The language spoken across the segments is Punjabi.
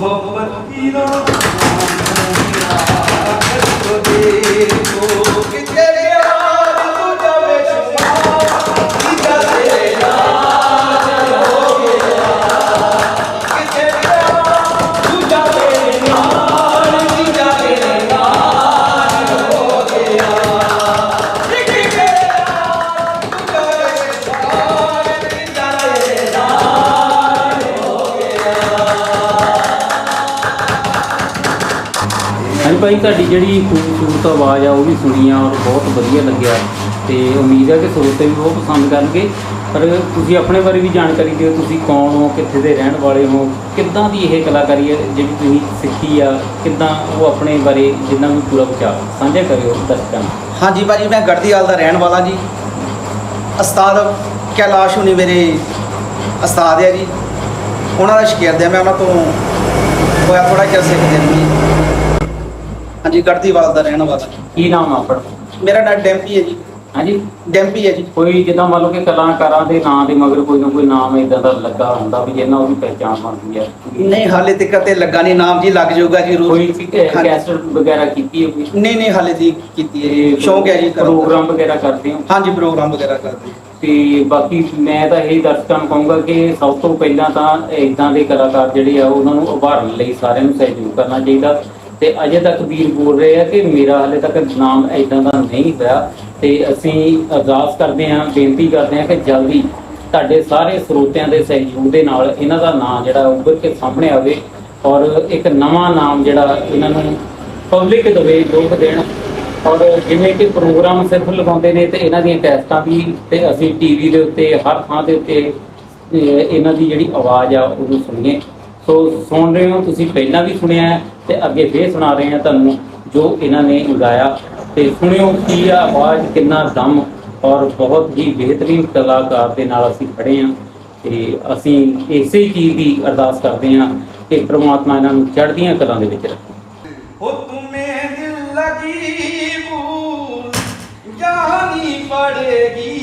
ভগবতী ਭਾਈ, ਤੁਹਾਡੀ ਜਿਹੜੀ ਖੂਬਸੂਰਤ ਆਵਾਜ਼ ਆ, ਉਹ ਵੀ ਸੁਣੀ ਆ ਔਰ ਬਹੁਤ ਵਧੀਆ ਲੱਗਿਆ ਤੇ ਉਮੀਦ ਹੈ ਕਿ ਸਰੋਤੇ ਵੀ ਬਹੁਤ ਪਸੰਦ ਕਰਨਗੇ। ਪਰ ਤੁਸੀਂ ਆਪਣੇ ਬਾਰੇ ਵੀ ਜਾਣਕਾਰੀ ਦਿਓ, ਤੁਸੀਂ ਕੌਣ ਹੋ, ਕਿੱਥੇ ਦੇ ਰਹਿਣ ਵਾਲੇ ਹੋ, ਕਿੱਦਾਂ ਦੀ ਇਹ ਕਲਾਕਾਰੀ ਹੈ ਜਿਹੜੀ ਤੁਸੀਂ ਸਿੱਖੀ ਆ, ਕਿੱਦਾਂ ਉਹ ਆਪਣੇ ਬਾਰੇ ਜਿੰਨਾ ਵੀ ਪੂਰਾ ਵਿਚਾਰ ਸਾਂਝਾ ਕਰਿਓ ਦਰਸ਼ਕਾਂ ਨੂੰ। ਹਾਂਜੀ ਭਾਜੀ, ਮੈਂ ਗੜਦੀਵਾਲ ਦਾ ਰਹਿਣ ਵਾਲਾ ਜੀ। ਉਸਤਾਦ ਕੈਲਾਸ਼ ਹੁਣੀ ਮੇਰੇ ਉਸਤਾਦ ਹੈ ਜੀ। ਉਹਨਾਂ ਦਾ ਸ਼ਾਗਿਰਦ ਹੈ ਮੈਂ ਉਹਨਾਂ ਤੋਂ ਹੋਇਆ ਥੋੜਾ ਜਿਹਾ ਸਿੱਖਦੇ ਨੂੰ ਜੀ। ਹਾਂਜੀ ਗੜਦੀਵਾਲ ਦਾ ਰਹਿਣ ਵਾਲਾ। ਕੀ ਨਾਮ ਆ ਆਪਣਾ? ਮੇਰਾ ਨਾਮ ਡੈਂਪੀ ਹੈ ਜੀ। ਹਾਂਜੀ। ਡੈਂਪੀ ਹੈ ਜੀ। ਕੋਈ ਜਿੱਦਾਂ ਮੰਨ ਲਓ ਕਿ ਕਲਾਕਾਰਾਂ ਦੇ ਨਾਂ ਦੇ ਮਗਰ ਕੋਈ ਨਾ ਕੋਈ ਨਾਮ ਇਦਾਂ ਦਾ ਲੱਗਾ ਹੁੰਦਾ ਵੀ ਜਿਹਨਾਂ ਉਹਦੀ ਪਹਿਚਾਣ ਬਣਦੀ ਹੈ ਨਹੀਂ ਹਾਲੇ ਤੱਕ ਤੇ ਲੱਗਾ ਨਹੀਂ। ਨਾਮ ਜੀ ਲੱਗ ਜਾਊਗਾ ਜੀ ਰੋਜ਼ ਕੋਈ। ਕੈਸਟ ਵਗੈਰਾ ਕੀਤੀ ਹੈ ਕੋਈ ਨਹੀਂ ਨਹੀਂ ਹਾਲੇ ਦੀ ਕੀਤੀ ਹੈ ਜੀ। ਸ਼ੌਂਕ ਹੈ ਜੀ ਕਰਨ ਦਾ। ਪ੍ਰੋਗਰਾਮ ਵਗੈਰਾ ਕਰਦੇ ਹੋ? ਹਾਂਜੀ ਪ੍ਰੋਗਰਾਮ ਵਗੈਰਾ ਕਰਦੇ ਤੇ ਬਾਕੀ ਮੈਂ ਤਾਂ ਇਹ ਦਰਸ਼ਕਾਂ ਨੂੰ ਕਹੂੰਗਾ ਕਿ ਸਭ ਤੋਂ ਪਹਿਲਾਂ ਤਾਂ ਇਦਾਂ ਦੇ ਕਲਾਕਾਰ ਜਿਹੜੇ ਆ ਉਹਨਾਂ ਨੂੰ ਉਭਾਰਨ ਲਈ ਸਾਰਿਆਂ ਨੂੰ ਸਹਿਯੋਗ ਕਰਨਾ ਚਾਹੀਦਾ। ਤੇ ਅਜੇ ਤੱਕ ਵੀਰ ਬੋਲ ਰਹੇ ਆ ਕਿ ਮੇਰਾ ਹਲੇ ਤੱਕ ਨਾਮ ਇਦਾਂ ਦਾ ਨਹੀਂ ਹੋਇਆ ਤੇ ਅਸੀਂ ਅਰਦਾਸ ਕਰਦੇ ਹਾਂ, ਬੇਨਤੀ ਕਰਦੇ ਹਾਂ ਕਿ ਜਲਦੀ ਤੁਹਾਡੇ ਸਾਰੇ ਸਰੋਤਿਆਂ ਦੇ ਸਹਿਯੋਗ ਦੇ ਨਾਲ ਇਹਨਾਂ ਦਾ ਨਾਮ ਜਿਹੜਾ ਉੱਭਰ ਕੇ ਸਾਹਮਣੇ ਆਵੇ ਔਰ ਇੱਕ ਨਵਾਂ ਨਾਮ ਜਿਹੜਾ ਇਹਨਾਂ ਨੂੰ ਪਬਲਿਕ ਦਵੇ ਲੋਕ ਦੇਣ। ਔਰ ਜਿਵੇਂ ਕਿ ਪ੍ਰੋਗਰਾਮ ਸਿਰਫ ਲਗਾਉਂਦੇ ਨੇ ਤੇ ਇਹਨਾਂ ਦੀਆਂ ਟੈਸਟਾਂ ਵੀ ਤੇ ਅਸੀਂ ਟੀਵੀ ਦੇ ਉੱਤੇ, ਹਰ ਥਾਂ ਦੇ ਉੱਤੇ ਇਹਨਾਂ ਦੀ ਜਿਹੜੀ ਆਵਾਜ਼ ਆ, ਉਹਨੂੰ ਸੁਣੀਏ। ਸੋ ਸੁਣ ਰਹੇ ਹੋ, ਤੁਸੀਂ ਪਹਿਲਾਂ ਵੀ ਸੁਣਿਆ ਤੇ ਅੱਗੇ ਫੇਰ ਸੁਣਾ ਰਹੇ ਹਾਂ ਤੁਹਾਨੂੰ ਜੋ ਇਹਨਾਂ ਨੇ ਗਾਇਆ ਤੇ ਸੁਣਿਓ ਕੀ ਆ, ਆਵਾਜ਼ ਕਿੰਨਾ ਦਮ ਔਰ ਬਹੁਤ ਹੀ ਬਿਹਤਰੀਨ ਕਲਾਕਾਰ ਦੇ ਨਾਲ ਅਸੀਂ ਖੜੇ ਹਾਂ। ਤੇ ਅਸੀਂ ਇਸੇ ਚੀਜ਼ ਦੀ ਅਰਦਾਸ ਕਰਦੇ ਹਾਂ ਕਿ ਪ੍ਰਮਾਤਮਾ ਇਹਨਾਂ ਨੂੰ ਚੜ੍ਹਦੀਆਂ ਕਲਾਂ ਦੇ ਵਿੱਚ ਰੱਖੇ। ਹੋ ਤੁਮੇ ਦਿਲ ਲਗੀ ਭੂਲ, ਜਾਨੀ ਪੜੇਗੀ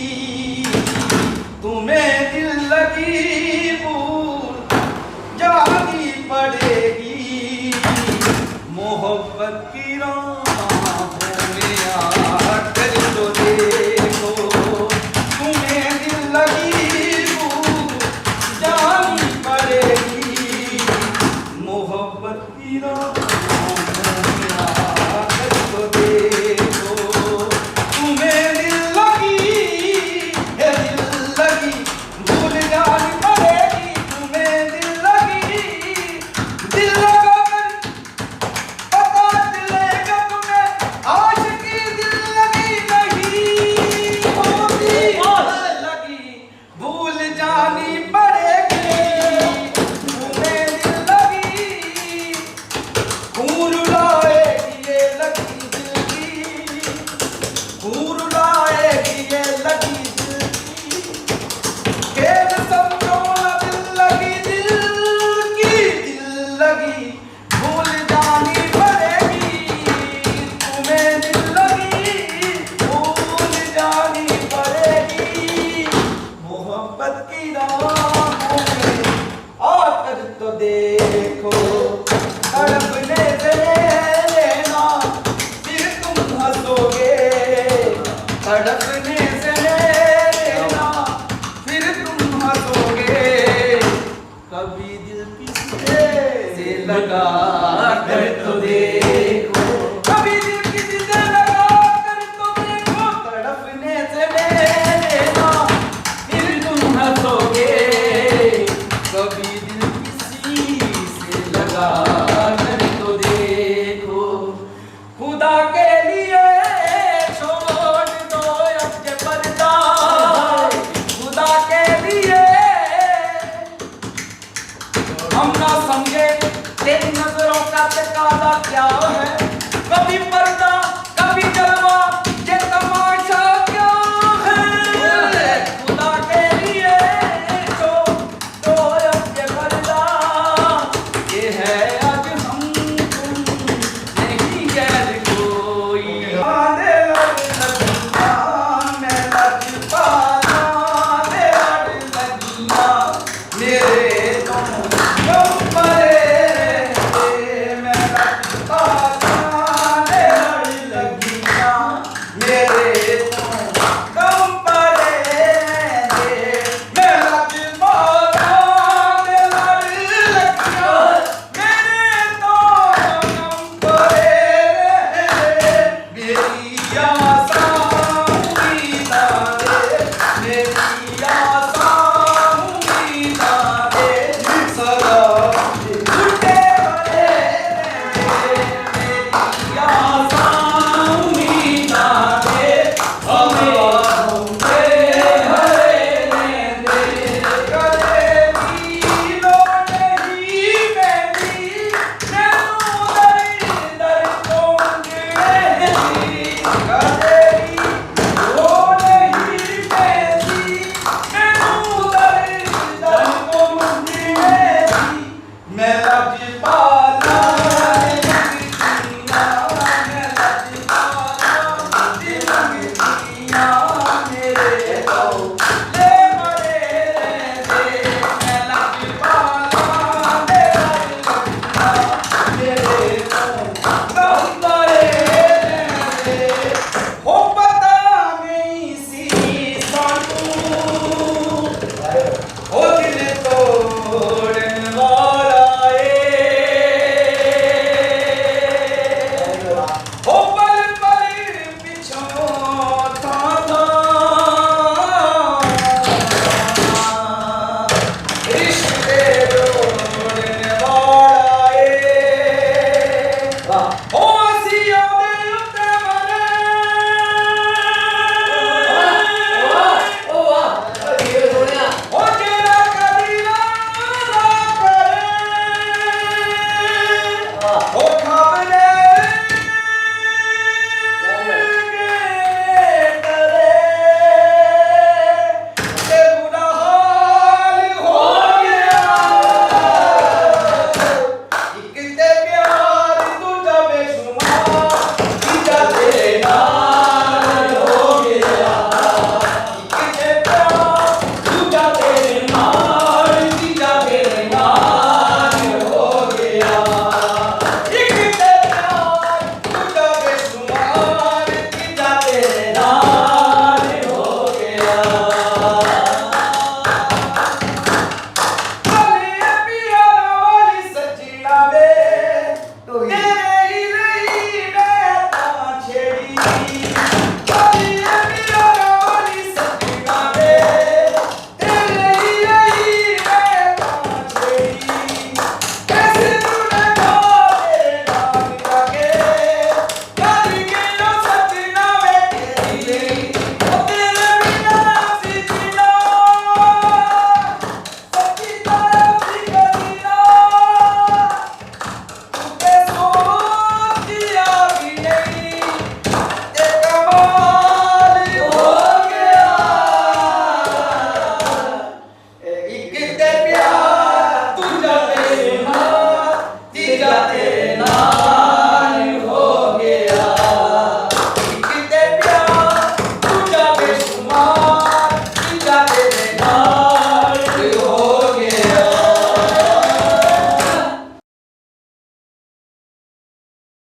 아!